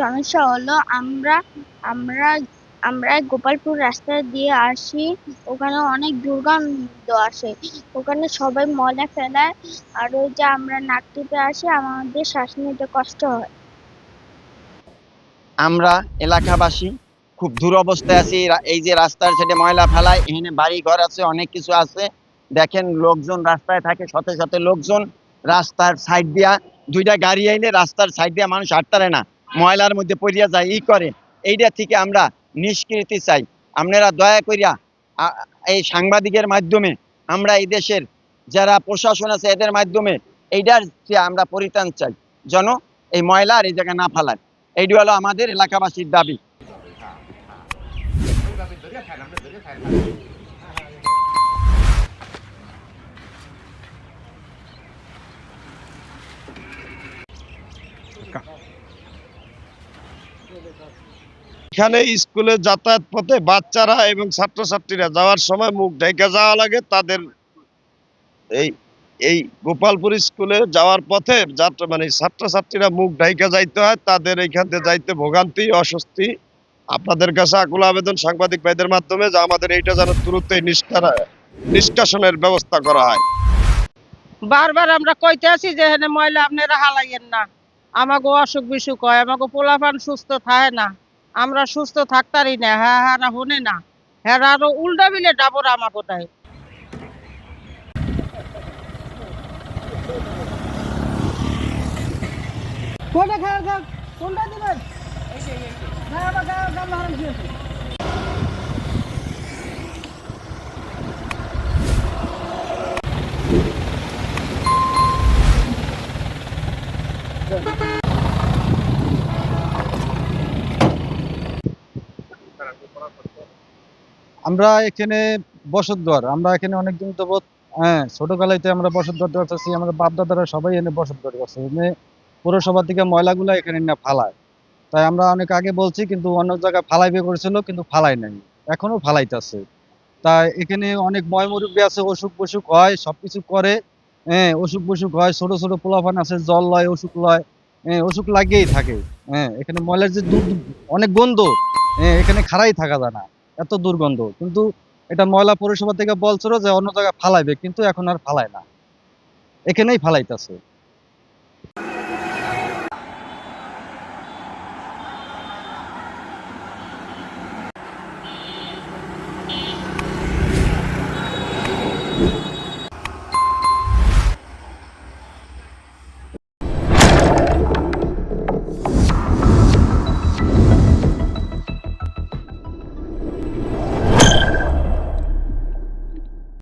সমস্যা হলো, আমরা আমরা আমরা গোপালপুর রাস্তা দিয়ে আসি, ওখানে অনেক দুর্গন্ধ আসে। ওখানে সবাই ময়লা ফেলায়, আর ওই যে আমরা নাক টিপে আসি, আমাদের শ্বাস নিতে কষ্ট হয়। আমরা এলাকাবাসী খুব দুরবস্থায় আছি এই যে রাস্তার সাইডে ময়লা ফেলায়, এখানে বাড়ি ঘর আছে, অনেক কিছু আছে। দেখেন লোকজন রাস্তায় থাকে শত শত লোকজন রাস্তার সাইড দিয়া, দুইটা গাড়ি আইলে রাস্তার সাইড দিয়া মানুষ হাঁটতারে না। ময়লার মধ্যে পড়িয়া যায়, ই করে। এইটা থেকে আমরা নিষ্কৃতি চাই। আপনারা দয়া করিয়া এই সাংবাদিকের মাধ্যমে, আমরা এই দেশের যারা প্রশাসন আছে, এদের মাধ্যমে এইটার আমরা পরিত্রাণ চাই। যেন এই ময়লা আর এই জায়গায় না ফেলায়। এইটি হলো আমাদের এলাকাবাসীর দাবি। এখানে স্কুলে যাতায়াত পথে বাচ্চারা এবং ছাত্রছাত্রীরা যাওয়ার সময় মুখ ঢেকে যাওয়া লাগে। তাদের এই এই গোপালপুর স্কুলে যাওয়ার পথে যাত্রা মানে ছাত্রছাত্রীরা মুখ ঢাইকা যাইতে হয়। তাদের এইখান থেকে যাইতে ভোগান্তি, অস্বস্তি। আপনাদের কাছে আকুল আবেদন সাংবাদিক ভাইদের মাধ্যমে যে আমাদের এইটা যেন দ্রুত নিষ্কাশনের ব্যবস্থা করা হয়। বারবার আমরা কইতে আছি যে এখানে ময়লা আপনারা হালাইয়েন না। আমাকে অসুখ বিসুখ হয় আমাকে পোলাপান সুস্থ থাকে না আমরা সুস্থ থাকতারি না হ্যাঁ হ্যাঁ না হনে না হ্যাঁ আরও উল্টা বিলে ডাবর আমাকে দেয় আমরা এখানে বসতঘর, আমরা এখানে অনেকদিন তো হ্যাঁ ছোটবেলাতে আমরা বসতঘর করতেছি, আমাদের বাপ দাদারা সবাই এনে বসতঘর করছে। এনে পৌরসভা থেকে ময়লাগুলো এখানে না ফালায়। তাই আমরা অনেক আগে বলছি, কিন্তু অন্য জায়গায় ফালাইবে করেছিল, কিন্তু ফালাই নাই। এখনও ফালাইতেছে। তাই এখানে অনেক ময়মুরব্বী আছে অসুখ বসুখ হয়, সবকিছু করে। হ্যাঁ অসুখ বসুখ হয়, ছোট ছোট পোলাপান আছে, জল লয় অসুখ লয় হ্যাঁ অসুখ লাগিয়েই থাকে হ্যাঁ এখানে ময়লার যে দুধ, অনেক গন্ধ হ্যাঁ এখানে খাড়াই থাকা যায় না, এত দুর্গন্ধ, কিন্তু এটা ময়লা পৌরসভা থেকে বলছিল যে অন্য জায়গায় ফালাইবে, কিন্তু এখন আর ফালায় না, এখানেই ফালাইতেছে।